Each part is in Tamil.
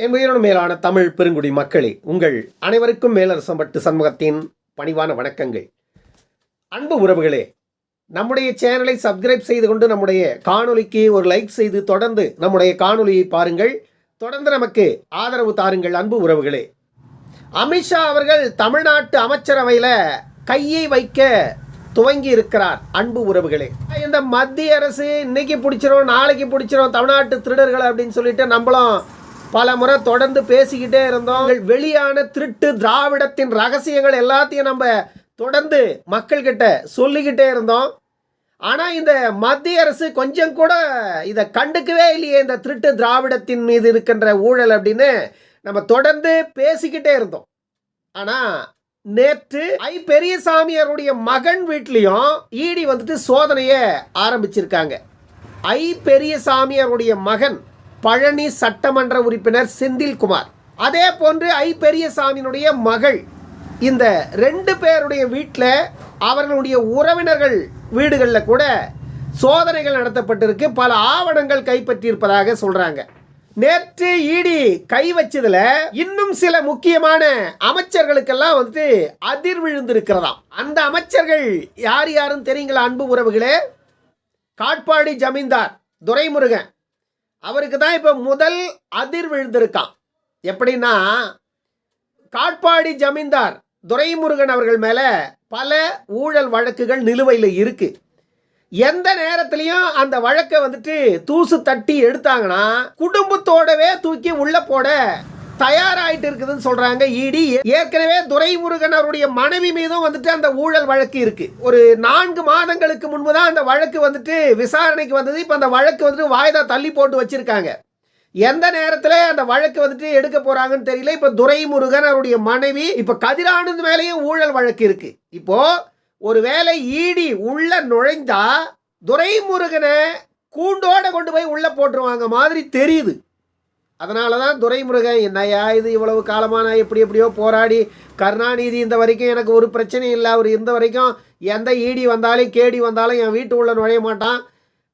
என் உயிரோடு மேலான தமிழ் பெருங்குடி மக்களே உங்கள் அனைவருக்கும் மேலரசம்பட்டு சண்முகத்தின் பணிவான வணக்கங்கள். அன்பு உறவுகளே நம்முடைய சேனலை சப்ஸ்கிரைப் செய்து கொண்டு நம்முடைய காணொலிக்கு ஒரு லைக் செய்து தொடர்ந்து நம்முடைய காணொலியை பாருங்கள். தொடர்ந்து நமக்கு ஆதரவு தாருங்கள் அன்பு உறவுகளே. அமித்ஷா அவர்கள் தமிழ்நாட்டு அமைச்சரவையில் கையை வைக்க துவங்கி இருக்கிறார் அன்பு உறவுகளே. இந்த மத்திய அரசு இன்னைக்கு பிடிச்சிரும் நாளைக்கு பிடிச்சிரும் தமிழ்நாட்டு திருடர்கள் அப்படின்னு சொல்லிட்டு நம்மளும் பல முறை தொடர்ந்து பேசிக்கிட்டே இருந்தோம். வெளியான திருட்டு திராவிடத்தின் ரகசியங்கள் எல்லாத்தையும் நம்ம தொடர்ந்து மக்கள்கிட்ட சொல்லிக்கிட்டே இருந்தோம். ஆனால் இந்த மத்திய அரசு கொஞ்சம் கூட இதை கண்டுக்கவே இல்லையே இந்த திருட்டு திராவிடத்தின் மீது இருக்கின்ற ஊழல் அப்படின்னு நம்ம தொடர்ந்து பேசிக்கிட்டே இருந்தோம். ஆனால் நேற்று ஐ பெரியசாமியாருடைய மகன் வீட்லேயும் ஈடி வந்துட்டு சோதனையை ஆரம்பிச்சிருக்காங்க. ஐ பெரியசாமியாருடைய மகன் பழனி சட்டமன்ற உறுப்பினர் செந்தில்குமார் அதே போன்று ஐ பெரியசாமியினுடைய மகள். இந்த ரெண்டு பேருடைய வீட்டில் அவர்களுடைய உறவினர்கள் வீடுகளில் கூட சோதனைகள் நடத்தப்பட்டிருக்கு. பல ஆவணங்கள் கைப்பற்றியிருப்பதாக சொல்கிறாங்க நேற்று ஈடி கை வச்சதுல இன்னும் சில முக்கியமான அமைச்சர்களுக்கெல்லாம் வந்துட்டு அதிர் விழுந்திருக்கிறதாம். அந்த அமைச்சர்கள் யார் யாரும் தெரியுங்களா அன்பு உறவுகளே? காட்பாடி ஜமீன்தார் துரைமுருகன் அவருக்கு தான் இப்போ முதல் அதிர் விழுந்திருக்கான். எப்படின்னா காட்பாடி ஜமீன்தார் துரைமுருகன் அவர்கள் மேலே பல ஊழல் வழக்குகள் நிலுவையில் இருக்குது எந்த நேரத்துலையும் அந்த வழக்கை வந்துட்டு தூசு தட்டி எடுத்தாங்கன்னா குடும்பத்தோடவே தூக்கி உள்ள போட தயாராயிட்டு இருக்குதுன்னு சொல்றாங்க இடி ஏற்கனவே துரைமுருகன் அவருடைய மனைவி மீதும் வந்துட்டு அந்த ஊழல் வழக்கு இருக்கு. ஒரு நான்கு மாதங்களுக்கு முன்பு தான் அந்த வழக்கு வந்துட்டு விசாரணைக்கு வந்தது. இப்போ அந்த வழக்கு வந்துட்டு வாய்தா தள்ளி போட்டு வச்சிருக்காங்க. எந்த நேரத்தில் அந்த வழக்கு வந்துட்டு எடுக்க போறாங்கன்னு தெரியல. இப்போ துரைமுருகன் அவருடைய மனைவி இப்போ கதிரானந்த் மேலேயும் ஊழல் வழக்கு இருக்கு. இப்போ ஒருவேளை ஈடி உள்ள நுழைந்தா துரைமுருகனை கூண்டோட கொண்டு போய் உள்ள போட்டுருவாங்க மாதிரி தெரியுது. அதனால தான் துரைமுருகன் என்னையா இது இவ்வளவு காலமாக நான் எப்படி எப்படியோ போராடி கருணாநிதி இந்த வரைக்கும் எனக்கு ஒரு பிரச்சனையும் இல்லை. அவர் இருந்த வரைக்கும் எந்த ஈடி வந்தாலும் கேடி வந்தாலும் என் வீட்டு உள்ள நுழைய மாட்டான்.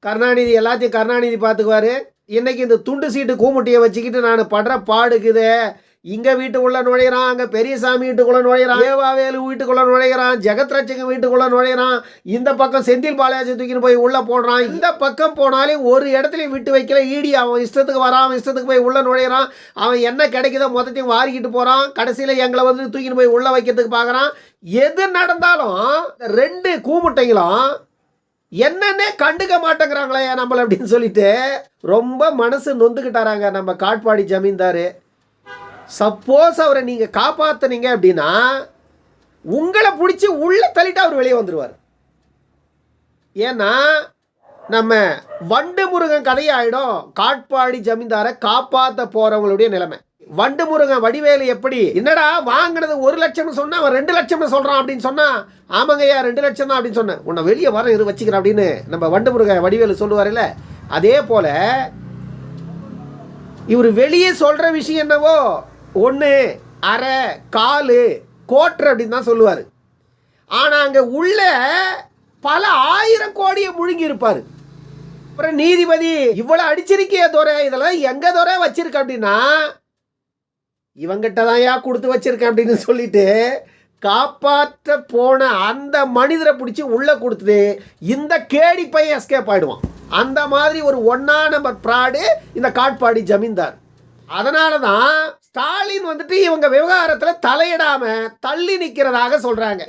கருணாநிதி எல்லாத்தையும் கருணாநிதி பார்த்துக்குவார். இன்றைக்கி இந்த துண்டு சீட்டு கூமுட்டியை வச்சுக்கிட்டு நான் படுற பாடுக்குது. இங்கே வீட்டுக்குள்ளே நுழையிறான் அங்கே பெரியசாமி வீட்டுக்குள்ளே நுழையிறான் ஏவாவேலு வீட்டுக்குள்ளே நுழையிறான் ஜெகத் ரட்சகன் வீட்டுக்குள்ளே நுழையிறான் இந்த பக்கம் செந்தில் பாலாஜி தூக்கின்னு போய் உள்ளே போடுறான் இந்த பக்கம் போனாலே ஒரு இடத்துலையும் விட்டு வைக்கல ஈடி அவன் இஷ்டத்துக்கு வரான் அவன் இஷ்டத்துக்கு போய் உள்ளே நுழையிறான் அவன் என்ன கிடைக்குதோ மொத்தத்தையும் வாரிக்கிட்டு போகிறான் கடைசியில் எங்களை வந்து தூக்கின்னு போய் உள்ளே வைக்கிறதுக்கு பார்க்குறான். எது நடந்தாலும் ரெண்டு கூமுட்டைங்களும் என்னன்னே கண்டுக்க மாட்டேங்கிறாங்களே நம்மள அப்படின்னு சொல்லிட்டு ரொம்ப மனசு நொந்துக்கிட்டாராங்க நம்ம காட்பாடி ஜமீன்தார். சப்போஸ் அவரை நீங்கள் காப்பாற்றுனீங்க அப்படின்னா உங்களை பிடிச்சி உள்ள தள்ளிட்டு அவர் வெளியே வந்துடுவார் ஏன்னா நம்ம வண்டு முருகன் கதையாயிடும். காட்பாடி ஜமீன்தாரை காப்பாற்ற போகிறவங்களுடைய நிலைமை. வண்டு முருகன் வடிவேலு எப்படி என்னடா வாங்கினது ஒரு லட்சம்னு சொன்னால் அவன் ரெண்டு லட்சம்னு சொல்கிறான் அப்படின்னு சொன்னால் ஆமாங்கய்யா ரெண்டு லட்சம் தான் அப்படின்னு சொன்னேன். உன்னை வெளியே வர இரு வச்சுக்கிறேன் அப்படின்னு நம்ம வண்டு முருகன் வடிவேலு சொல்லுவார்ல அதே போல் இவர் வெளியே சொல்கிற விஷயம் என்னவோ ஒன்று அரை காலு கோட்டர் அப்படின்னு தான் சொல்லுவார். ஆனால் அங்கே உள்ள பல ஆயிரம் கோடியை முழுங்கி இருப்பார் அப்புறம் நீதிபதி இவ்வளோ அடிச்சிருக்கிய துறை இதெல்லாம் எங்கே துறை வச்சிருக்க அப்படின்னா இவங்கிட்ட தான் ஏன் கொடுத்து வச்சிருக்கேன் அப்படின்னு சொல்லிட்டு காப்பாற்ற போன அந்த மனிதரை பிடிச்சி உள்ளே கொடுத்துட்டு இந்த கேடி பையன் எஸ்கேப் ஆகிடுவான் அந்த மாதிரி ஒரு ஒன்றா நம்பர் ப்ராடு இந்த காட்பாடி ஜமீன்தார். அதனால தான் ஸ்டாலின் வந்துட்டு இவங்க விவகாரத்தில் தலையிடாம தள்ளி நிற்கிறதாக சொல்றாங்க.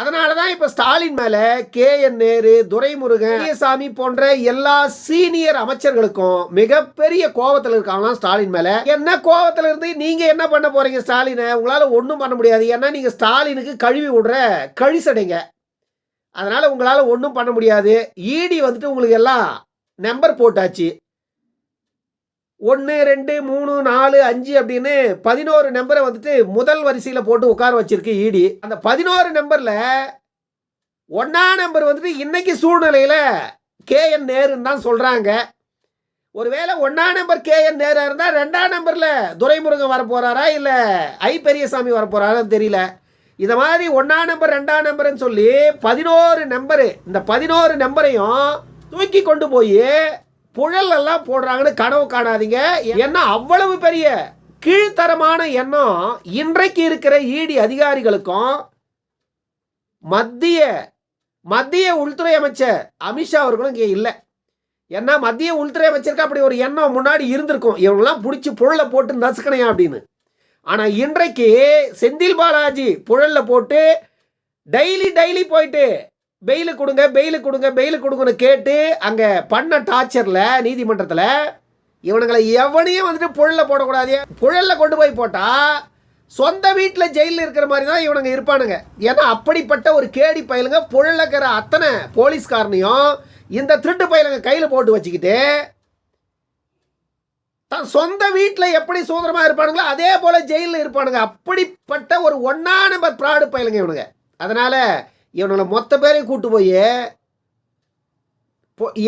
அதனால தான் இப்போ ஸ்டாலின் மேலே கே என் நேரு துரைமுருகன் சாமி போன்ற எல்லா சீனியர் அமைச்சர்களுக்கும் மிகப்பெரிய கோபத்தில் இருக்காங்களாம் ஸ்டாலின் மேலே. என்ன கோபத்தில் இருந்து நீங்கள் என்ன பண்ண போறீங்க ஸ்டாலினை? உங்களால் ஒன்றும் பண்ண முடியாது. ஏன்னா நீங்கள் ஸ்டாலினுக்கு கழுவி விடுற கழிசடைங்க. அதனால் உங்களால் ஒன்றும் பண்ண முடியாது. ஈடி வந்துட்டு உங்களுக்கு எல்லாம் நம்பர் போட்டாச்சு. ஒன்று ரெண்டு மூணு நாலு அஞ்சு அப்படின்னு பதினோரு நம்பரை வந்துட்டு முதல் வரிசையில் போட்டு உட்கார வச்சிருக்கு இடி அந்த பதினோரு நம்பரில் ஒன்றா நம்பர் வந்துட்டு இன்னைக்கு சூழ்நிலையில் கேஎன் நேருன்னு தான் சொல்கிறாங்க ஒருவேளை ஒன்றா நம்பர் கேஎன் நேராக இருந்தால் ரெண்டாம் நம்பரில் துரைமுருகன் வரப்போகிறாரா இல்லை ஐ பெரியசாமி வர போகிறாரான்னு தெரியல. இதை மாதிரி ஒன்றா நம்பர் ரெண்டாம் நம்பர்னு சொல்லி பதினோரு நம்பரு இந்த பதினோரு நம்பரையும் தூக்கி கொண்டு போய் புழல் எல்லாம் போடுறாங்கன்னு கனவு காணாதீங்க. ஏன்னா அவ்வளவு பெரிய கீழ்த்தரமான எண்ணம் இன்றைக்கு இருக்கிற இடி அதிகாரிகளுக்கும் மத்திய மத்திய உள்துறை அமைச்சர் அமித்ஷா அவர்களும் இங்கே இல்லை. ஏன்னா மத்திய உள்துறை அமைச்சருக்கு அப்படி ஒரு எண்ணம் முன்னாடி இருந்திருக்கும். இவங்கெல்லாம் பிடிச்சி புழலை போட்டு நசுக்கணையா அப்படின்னு. ஆனால் இன்றைக்கு செந்தில் பாலாஜி புழலில் போட்டு டெய்லி டெய்லி போயிட்டு பெயிலு கொடுங்க பெயிலு கொடுங்க பெயிலு கொடுங்கன்னு கேட்டு அங்கே பண்ண டார்ச்சரில் நீதிமன்றத்தில் இவனுங்களை எவனையும் வந்துட்டு புழலில் போடக்கூடாது. புழலில் கொண்டு போய் போட்டால் சொந்த வீட்டில் ஜெயிலில் இருக்கிற மாதிரி தான் இவனுங்க இருப்பானுங்க. ஏன்னா அப்படிப்பட்ட ஒரு கேடி பயலுங்க புழலில் இருக்கிற அத்தனை போலீஸ்காரனையும் இந்த திருட்டு பயலுங்க கையில் போட்டு வச்சுக்கிட்டு தன் சொந்த வீட்டில் எப்படி சுதந்திரமாக இருப்பானுங்களோ அதே போல் ஜெயிலில் இருப்பானுங்க. அப்படிப்பட்ட ஒரு ஒன்றா நம்பர் ப்ராடு பயலுங்க இவனுங்க. அதனால் இவனுங்களை மொத்த பேரையும் கூப்பிட்டு போய்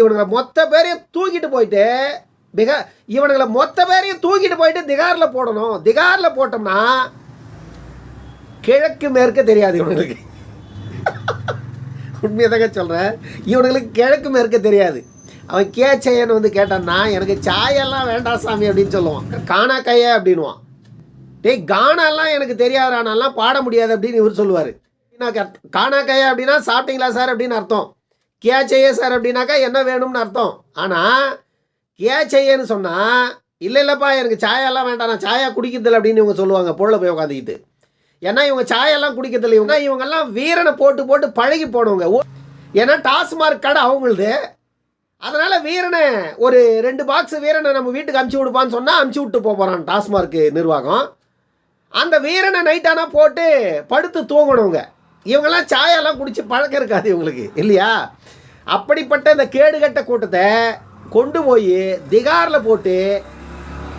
இவனுங்களை மொத்த பேரையும் தூக்கிட்டு போயிட்டு திகா இவனுங்களை மொத்த பேரையும் தூக்கிட்டு போயிட்டு திகாரில் போடணும். திகாரில் போட்டோம்னா கிழக்கு மேற்கு தெரியாது இவனுங்களுக்கு. உண்மையை தாங்க சொல்கிறேன் இவனுங்களுக்கு கிழக்கு மேற்கு தெரியாது. அவன் கே கேச்சையன்னு வந்து கேட்டான்னா எனக்கு சாயெல்லாம் வேண்டாம் சாமி அப்படின்னு சொல்லுவான். காணா கைய அப்படின்வான் டேய் கானாலாம் எனக்கு தெரியாதானாலாம் பாட முடியாது அப்படின்னு இவர் சொல்லுவார். காணா கையா அப்படின்னா சாப்பிட்டீங்களா சார் அப்படின்னு அர்த்தம். கே செய்ய சார் அப்படின்னாக்கா என்ன வேணும்னு அர்த்தம். ஆனால் கே செய்யன்னு சொன்னால் இல்லை இல்லைப்பா எனக்கு சாயெல்லாம் வேண்டாம். நான் சாயா குடிக்கிறதில்ல அப்படின்னு இவங்க சொல்லுவாங்க பொருளை போய் உட்காந்துக்கிட்டு ஏன்னா இவங்க சாயெல்லாம் குடிக்கிறதில்ல. இவங்க இவங்கெல்லாம் வீரனை போட்டு போட்டு பழகி போனவங்க. ஓ- ஏன்னா டாஸ்மார்க் கடை அவங்களுது. அதனால் வீரனை ஒரு ரெண்டு பாக்ஸ் வீரனை நம்ம வீட்டுக்கு அமுச்சு விடுப்பான்னு சொன்னால் அமுச்சு விட்டு போகிறான் டாஸ்மார்க் நிர்வாகம். அந்த வீரனை நைட்டானா போட்டு படுத்து தூங்கணுங்க இவங்கெல்லாம் சாயெல்லாம் குடித்து பழக்கம் இருக்காது இவங்களுக்கு இல்லையா? அப்படிப்பட்ட இந்த கேடுகட்ட கூட்டத்தை கொண்டு போய் திகாரில் போட்டு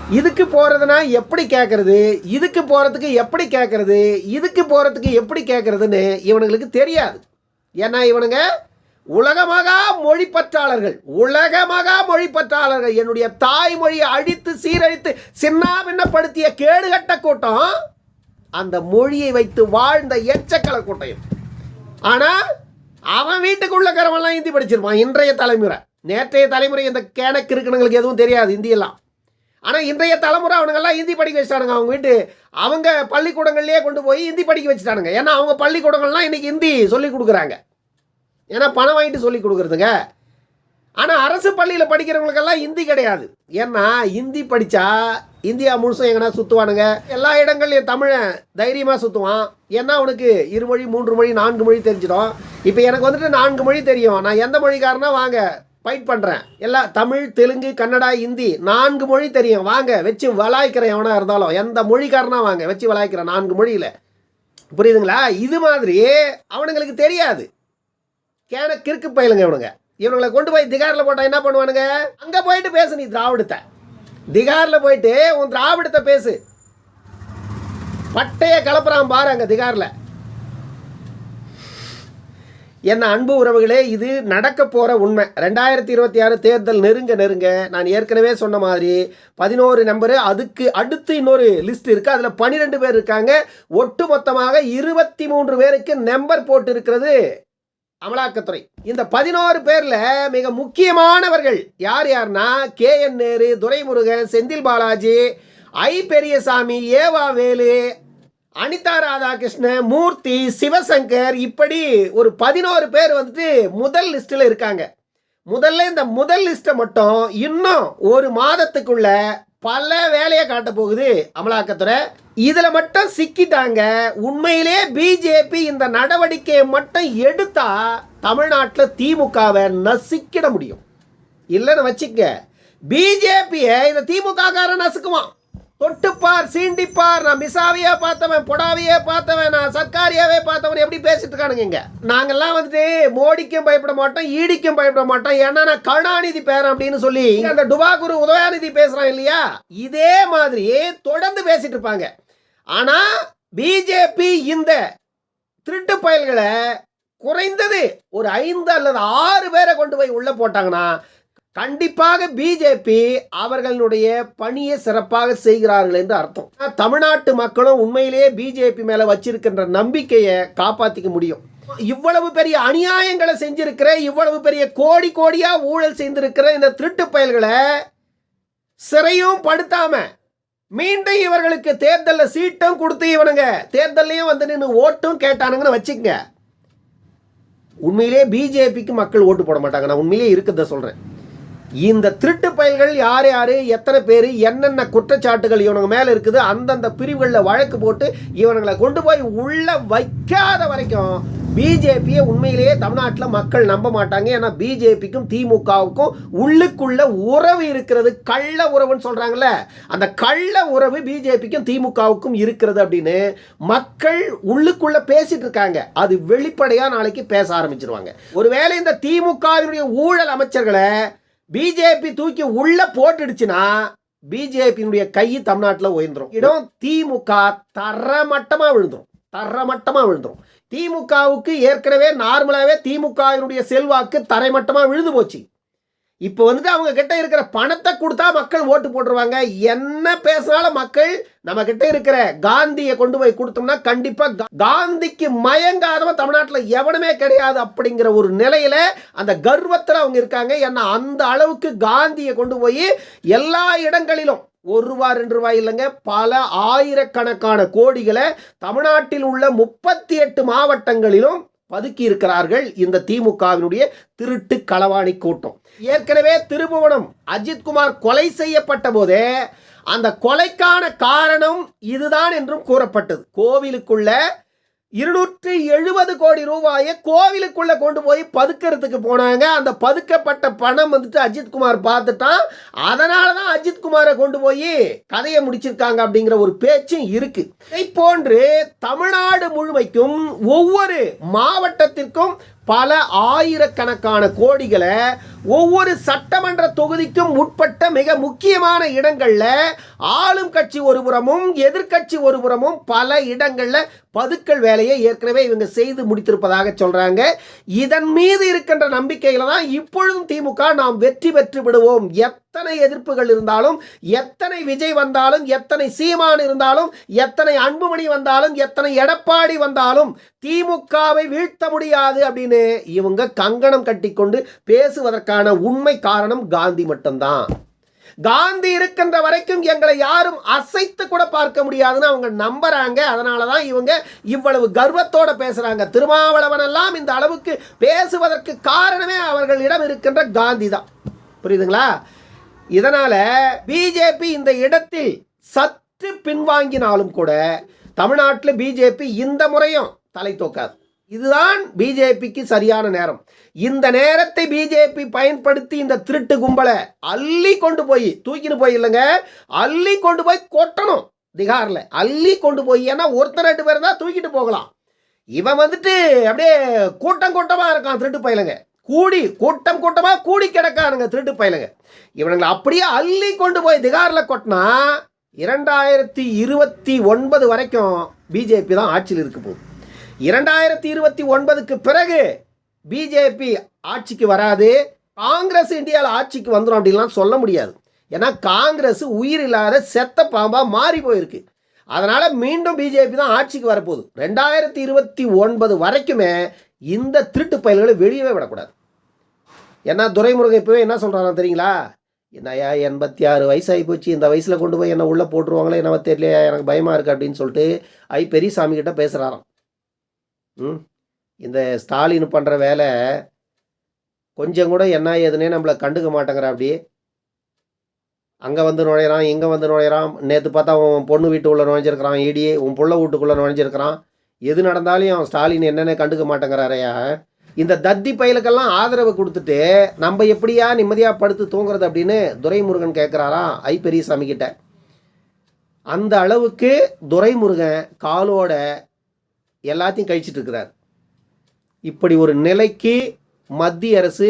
இதுக்கு போகிறதுனா எப்படி கேட்குறது இதுக்கு போகிறதுக்கு எப்படி கேட்குறது இதுக்கு போகிறதுக்கு எப்படி கேட்குறதுன்னு இவனுங்களுக்கு தெரியாது. ஏன்னா இவனுங்க உலகமகா மொழி பற்றாளர்கள் உலகமகா மொழி பற்றாளர்கள் என்னுடைய தாய்மொழியை அழித்து சீரழித்து சின்னாபின்னப்படுத்திய கேடுகட்ட கூட்டம் அந்த மொழியை வைத்து வாழ்ந்த எச்சக்கல கூட்டையும் ஆனால் அவன் வீட்டுக்குள்ள இருக்கிறவன்லாம் ஹிந்தி படிச்சிருப்பான். இன்றைய தலைமுறை. நேற்றைய தலைமுறை இந்த கேனக்கு இருக்கணுங்களுக்கு எதுவும் தெரியாது ஹிந்தியெல்லாம். ஆனால் இன்றைய தலைமுறை அவனுங்கெல்லாம் ஹிந்தி படிக்க வச்சிட்டானுங்க. அவங்க வீட்டு அவங்க பள்ளிக்கூடங்கள்லேயே கொண்டு போய் ஹிந்தி படிக்க வச்சுட்டானுங்க. ஏன்னா அவங்க பள்ளிக்கூடங்கள்லாம் இன்றைக்கி ஹிந்தி சொல்லி கொடுக்குறாங்க. ஏன்னா பணம் வாங்கிட்டு சொல்லி கொடுக்குறதுங்க. ஆனால் அரசு பள்ளியில் படிக்கிறவங்களுக்கெல்லாம் ஹிந்தி கிடையாது. ஏன்னா ஹிந்தி படித்தா இந்தியா முழுசும் எங்கன்னா சுற்றுவானுங்க எல்லா இடங்கள்லையும் தமிழை தைரியமாக சுற்றுவான் ஏன்னா அவனுக்கு இருமொழி மூன்று மொழி நான்கு மொழி தெரிஞ்சிடும். இப்போ எனக்கு வந்துட்டு நான்கு மொழி தெரியும். நான் எந்த மொழிக்காரனா? வாங்க ஃபைட் பண்ணுறேன் எல்லாம் தமிழ் தெலுங்கு கன்னடா ஹிந்தி நான்கு மொழி தெரியும். வாங்க வச்சு வளாய்க்கிறேன் எவனாக இருந்தாலும். எந்த மொழிக்காரனா வாங்க வச்சு வளாய்க்கிறேன் நான்கு மொழியில். புரியுதுங்களா? இது மாதிரி அவனுங்களுக்கு தெரியாது. கேன கிறுக்கு பயிலுங்க இவனுங்க. இவங்களை கொண்டு போய் திகாரில் போட்டால் என்ன பண்ணுவானுங்க? அங்கே போயிட்டு பேசு நீ திராவிடத்தை. திகாரில் போயிட்டு உன் திராவிடத்தை பேசு. பட்டையை கலப்புறான் பாரு அங்கே திகாரில். என்ன அன்பு உறவுகளே இது நடக்க போகிற உண்மை. ரெண்டாயிரத்தி இருபத்தி ஆறு தேர்தல் நெருங்க நெருங்க நான் ஏற்கனவே சொன்ன மாதிரி பதினோரு நம்பரு அதுக்கு அடுத்து இன்னொரு லிஸ்ட் இருக்குது அதில் பன்னிரெண்டு பேர் இருக்காங்க. ஒட்டு மொத்தமாக இருபத்தி மூன்று பேருக்கு நம்பர் போட்டு இருக்கிறது அமலாக்கத்துறை. இந்த பதினோரு பேர்ல மிக முக்கியமானவர்கள் யார் யார்னா K N Nehru Duraimurugan Senthil Balaji I Periyasamy ஏவா வேலு அனிதா ராதாகிருஷ்ணன் மூர்த்தி சிவசங்கர் இப்படி ஒரு பதினோரு பேர் வந்துட்டு முதல் லிஸ்ட்டில் இருக்காங்க. முதல்ல இந்த முதல் லிஸ்ட்டை மட்டும் இன்னும் ஒரு மாதத்துக்குள்ள பல வேலையை காட்ட போகுது அமலாக்கத்துறை. இதில் மட்டும் சிக்கிட்டாங்க. உண்மையிலே பிஜேபி இந்த நடவடிக்கையை மட்டும் எடுத்தா தமிழ்நாட்டில் திமுகவை நசுக்கிட முடியும். இல்லைன்னு வச்சுக்க பிஜேபியை இந்த திமுக காரன் நசுக்குவான். தொட்டுப்பார் சீண்டிப்பார். நான் மிசாவையே பார்த்தவன் பொடாவையே பார்த்தவன் நான் சர்க்காரியாவே பார்த்தவன். எப்படி பேசிட்டு இருக்கானுங்க இங்க? நாங்கெல்லாம் வந்துட்டு மோடிக்கும் பயப்பட மாட்டோம் ஈடிக்கும் பயப்பட மாட்டோம். ஏன்னா நான் கருணாநிதி பேரன் அப்படின்னு சொல்லி அந்த டுபாகுரு உதயாநிதி பேசுறான் இல்லையா? இதே மாதிரி தொடர்ந்து பேசிட்டு இருப்பாங்க. ஆனா பிஜேபி இந்த திருட்டு பயல்களை குறைந்தது ஒரு ஐந்து அல்லது ஆறு பேரை கொண்டு போய் உள்ள போட்டாங்கன்னா கண்டிப்பாக பிஜேபி அவர்களுடைய பணியை சிறப்பாக செய்கிறார்கள் என்று அர்த்தம். தமிழ்நாட்டு மக்களும் உண்மையிலேயே பிஜேபி மேல வச்சிருக்கின்ற நம்பிக்கையை காப்பாத்திக்க முடியும். இவ்வளவு பெரிய அநியாயங்களை செஞ்சிருக்கிற இவ்வளவு பெரிய கோடி கோடியா ஊழல் செய்திருக்கிற இந்த திருட்டு பயல்களை சிறையும் படுத்தாம மீண்டும் இவர்களுக்கு தேர்தலில் சீட்டும் கொடுத்து இவனுங்க தேர்தல்லையும் வந்து நின்று ஓட்டும் கேட்டானுங்கன்னு வச்சுக்கங்க. உண்மையிலேயே பிஜேபிக்கு மக்கள் ஓட்டு போட மாட்டாங்க. நான் உண்மையிலேயே இருக்கிறத சொல்கிறேன் இந்த திருட்டு பயல்கள் யார் யார் எத்தனை பேர் என்னென்ன குற்றச்சாட்டுகள் இவனுங்க மேலே இருக்குது அந்தந்த பிரிவுகளில் வழக்கு போட்டு இவனுங்களை கொண்டு போய் உள்ளே வைக்காத வரைக்கும் பிஜேபியை உண்மையிலேயே தமிழ்நாட்டில் மக்கள் நம்ப மாட்டாங்க. ஏன்னா பிஜேபிக்கும் திமுகவுக்கும் உள்ளுக்குள்ள உறவு இருக்கிறது கள்ள உறவுன்னு சொல்கிறாங்கல்ல அந்த கள்ள உறவு பிஜேபிக்கும் திமுகவுக்கும் இருக்கிறது அப்படின்னு மக்கள் உள்ளுக்குள்ளே பேசிகிட்டு இருக்காங்க. அது வெளிப்படையாக நாளைக்கு பேச ஆரம்பிச்சிருவாங்க. ஒருவேளை இந்த திமுகவினுடைய ஊழல் அமைச்சர்களை பிஜேபி தூக்கி உள்ள போட்டுடுச்சுன்னா பிஜேபியினுடைய கை தமிழ்நாட்டில் உயர்ந்துடும் இடம் திமுக தரமட்டமாக விழுந்துடும் தரமட்டமாக விழுந்துடும் திமுகவுக்கு ஏற்கனவே நார்மலாகவே திமுகவினுடைய செல்வாக்கு தரைமட்டமாக விழுந்து போச்சு. இப்போ வந்துட்டு அவங்க கிட்ட இருக்கிற பணத்தை கொடுத்தா மக்கள் ஓட்டு போட்டுருவாங்க. என்ன பேசினாலும் மக்கள் நம்ம கிட்ட இருக்கிற காந்தியை கொண்டு போய் கொடுத்தோம்னா கண்டிப்பா கா- காந்திக்கு மயங்காதவன் தமிழ்நாட்டில் எவனுமே கிடையாது அப்படிங்கிற ஒரு நிலையில அந்த கர்வத்தில் அவங்க இருக்காங்க. ஏன்னா அந்த அளவுக்கு காந்தியை கொண்டு போய் எல்லா இடங்களிலும் ஒரு ரூபா ரெண்டு ரூபாய் இல்லைங்க. பல ஆயிரக்கணக்கான கோடிகளை தமிழ்நாட்டில் உள்ள முப்பத்தி எட்டு மாவட்டங்களிலும் பதுக்கி இருக்கிறார்கள் இந்த திமுகவினுடைய திருட்டு களவாணி கூட்டம். ஏற்கனவே திருபுவனம் அஜித்குமார் கொலை செய்யப்பட்ட போதே அந்த கொலைக்கான காரணம் இதுதான் என்றும் கூறப்பட்டது. கோவிலுக்குள்ள இருநூற்றி எழுபது கோடி ரூபாயை கோவிலுக்குள்ளே கொண்டு போய் பதுக்கிறதுக்கு போனாங்க. அந்த பதுக்கப்பட்ட பணம் வந்துட்டு அஜித்குமார் பார்த்துட்டான். அதனால தான் அஜித்குமாரை கொண்டு போய் கதையை முடிச்சிருக்காங்க அப்படிங்கிற ஒரு பேச்சும் இருக்கு. இதை போன்று தமிழ்நாடு முழுமைக்கும் ஒவ்வொரு மாவட்டத்திற்கும் பல ஆயிரக்கணக்கான கோடிகளை ஒவ்வொரு சட்டமன்ற தொகுதிக்கும் உட்பட்ட மிக முக்கியமான இடங்களில் ஆளும் கட்சி ஒரு புறமும் எதிர்க்கட்சி ஒரு புறமும் பல இடங்களில் பதுக்கல் வேலையை ஏற்கனவே இவங்க செய்து முடித்திருப்பதாக சொல்கிறாங்க இதன் மீது இருக்கின்ற நம்பிக்கையில் தான் இப்பொழுதும் திமுக நாம் வெற்றி பெற்று விடுவோம். எத்தனை எதிர்ப்புகள் இருந்தாலும் எத்தனை விஜய் வந்தாலும் எத்தனை சீமான் இருந்தாலும் எத்தனை அன்புமணி வந்தாலும் எத்தனை எடப்பாடி வந்தாலும் திமுகவை வீழ்த்த முடியாது அப்படின்னு இவங்க கங்கணம் கட்டிக்கொண்டு பேசுவதற்கான உண்மை காரணம் காந்தி மட்டும்தான். காந்தி இருக்கின்ற வரைக்கும் எங்களை யாரும் அசைத்து கூட பார்க்க முடியாதுன்னு அவங்க நம்புறாங்க. அதனால தான் இவங்க இவ்வளவு கர்வத்தோட பேசுறாங்க. திருமாவளவன் எல்லாம் இந்த அளவுக்கு பேசுவதற்கு காரணமே அவர்களிடம் இருக்கின்ற காந்தி தான். புரியுதுங்களா? இதனால பிஜேபி இந்த இடத்தில் சற்று பின்வாங்கினாலும் கூட தமிழ்நாட்டில் பிஜேபி இந்த முறையும் தலை தூக்காது. இதுதான் பிஜேபிக்கு சரியான நேரம். இந்த நேரத்தை பிஜேபி பயன்படுத்தி இந்த திருட்டு கும்பலை அள்ளி கொண்டு போய் தூக்கிட்டு போய் இல்லைங்க அள்ளி கொண்டு போய் கொட்டணும் திகாரில். அள்ளி கொண்டு போய் ஏன்னா ஒருத்தர் ரெண்டு பேர் தான் தூக்கிட்டு போகலாம். இவன் வந்துட்டு அப்படியே கூட்டம் கூட்டமாக இருக்கான் திருட்டு பயிலுங்க. கூடி கூட்டம் கூட்டமாக கூடி கிடக்கானுங்க திருட்டு பயிலுங்க. இவனுங்களை அப்படியே அள்ளி கொண்டு போய் திகாரில் கொட்டினா இரண்டாயிரத்தி இருபத்தி ஒன்பது வரைக்கும் பிஜேபி தான் ஆட்சியில் இருக்க போகுது. இரண்டாயிரத்தி இருபத்தி ஒன்பதுக்கு பிறகு பிஜேபி ஆட்சிக்கு வராது. காங்கிரஸ் இந்தியாவில் ஆட்சிக்கு வந்துடும் அப்படின்லாம் சொல்ல முடியாது. ஏன்னா காங்கிரஸ் உயிர் இல்லாத செத்த பாம்பாக மாறி போயிருக்கு. அதனால் மீண்டும் பிஜேபி தான் ஆட்சிக்கு வரப்போகுது. ரெண்டாயிரத்தி இருபத்தி ஒன்பது வரைக்குமே இந்த திருட்டு பயல்களை வெளியவே விடக்கூடாது. ஏன்னா துரைமுருகன் இப்போவே என்ன சொல்கிறாங்க தெரியுங்களா? என்னையா எண்பத்தி ஆறு வயசாகி போச்சு. இந்த வயசில் கொண்டு போய் என்ன உள்ளே போட்டுருவாங்களே என்ன தெரியலையா? எனக்கு பயமாக இருக்குது அப்படின்னு சொல்லிட்டு ஐ பெரியசாமி கிட்ட பேசுகிறாராம் ம். இந்த ஸ்டாலின் பண்ணுற வேலை கொஞ்சம் கூட என்ன ஏதுன்னே நம்மளை கண்டுக்க மாட்டேங்கிற அப்படி அங்கே வந்து நுழையிறான் இங்கே வந்து நுழையிறான். நேற்று பார்த்தா உன் பொண்ணு வீட்டுக்குள்ளே நுழைஞ்சிருக்கிறான் இடி உன் புள்ள வீட்டுக்குள்ளே நுழைஞ்சிருக்கிறான். எது நடந்தாலும் அவன் ஸ்டாலின் என்னென்ன கண்டுக்க மாட்டேங்கிறாரையா இந்த தத்தி பயலுக்கெல்லாம் ஆதரவு கொடுத்துட்டு நம்ம எப்படியா நிம்மதியாக படுத்து தூங்குறது அப்படின்னு துரைமுருகன் கேட்குறாராம் ஐ பெரியசாமி கிட்ட. அந்த அளவுக்கு துரைமுருகன் காலோட எல்லாத்தையும் கழிச்சிட்டு இருக்கிறார். இப்படி ஒரு நிலைக்கு மத்திய அரசு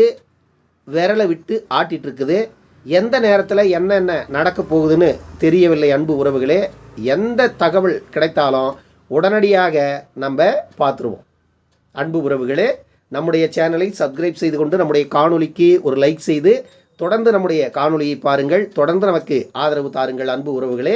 விரலை விட்டு ஆட்டிட்டு இருக்குது. எந்த நேரத்தில் என்னென்ன நடக்க போகுதுன்னு தெரியவில்லை அன்பு உறவுகளே. எந்த தகவல் கிடைத்தாலும் உடனடியாக நம்ம பார்த்துருவோம். அன்பு உறவுகளே நம்முடைய சேனலை சப்ஸ்கிரைப் செய்து கொண்டு நம்முடைய காணொலிக்கு ஒரு லைக் செய்து தொடர்ந்து நம்முடைய காணொலியை பாருங்கள். தொடர்ந்து நமக்கு ஆதரவு தாருங்கள் அன்பு உறவுகளே.